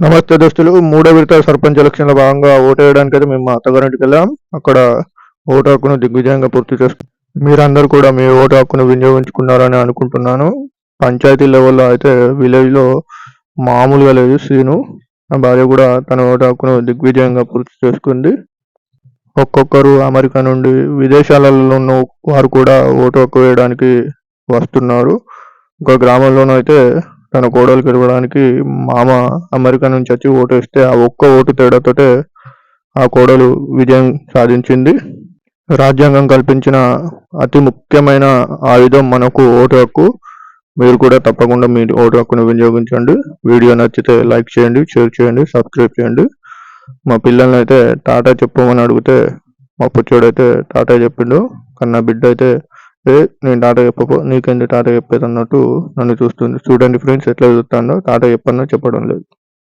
నమస్తే దోస్తులు. మూడో విడత సర్పంచ్ ఎలక్షన్లో భాగంగా ఓటు వేయడానికి అయితే మేము మా అత్తగారింటికి వెళ్ళాం. అక్కడ ఓటు హక్కును దిగ్విజయంగా పూర్తి చేసుకున్నాం మీరందరూ కూడా మీ ఓటు హక్కును వినియోగించుకున్నారని అనుకుంటున్నాను. పంచాయతీ లెవెల్లో అయితే విలేజ్లో మామూలుగా లేదు. సీను నా భార్య కూడా తన ఓటు హక్కును దిగ్విజయంగా పూర్తి చేసుకుంది. ఒక్కొక్కరు అమెరికా నుండి విదేశాలలో ఉన్న వారు కూడా ఓటు హక్కు వేయడానికి వస్తున్నారు. ఒక గ్రామంలోనైతే తన కోడలు గెలవడానికి మామ అమెరికా నుంచి వచ్చి ఓటు వేస్తే ఆ ఒక్క ఓటు తేడాతోటే ఆ కోడలు విజయం సాధించింది. రాజ్యాంగం కల్పించిన అతి ముఖ్యమైన ఆయుధం మనకు ఓటు హక్కు. మీరు కూడా తప్పకుండా మీ ఓటు హక్కును వినియోగించండి. వీడియో నచ్చితే లైక్ చేయండి షేర్ చేయండి సబ్స్క్రైబ్ చేయండి. మా పిల్లల్ని అయితే టాటా చెప్పమని అడిగితే మా పుచ్చోడైతే టాటా చెప్పిండు. కానీ నా బిడ్డ అయితే ఏ నేను టాటా చెప్పపో నీకెందుకు టాటా చెప్పేది అన్నట్టు నన్ను చూస్తుంది. చూడండి ఫ్రెండ్స్ ఎట్లా చూస్తాడో టాటా చెప్పన్నా చెప్పడం లేదు.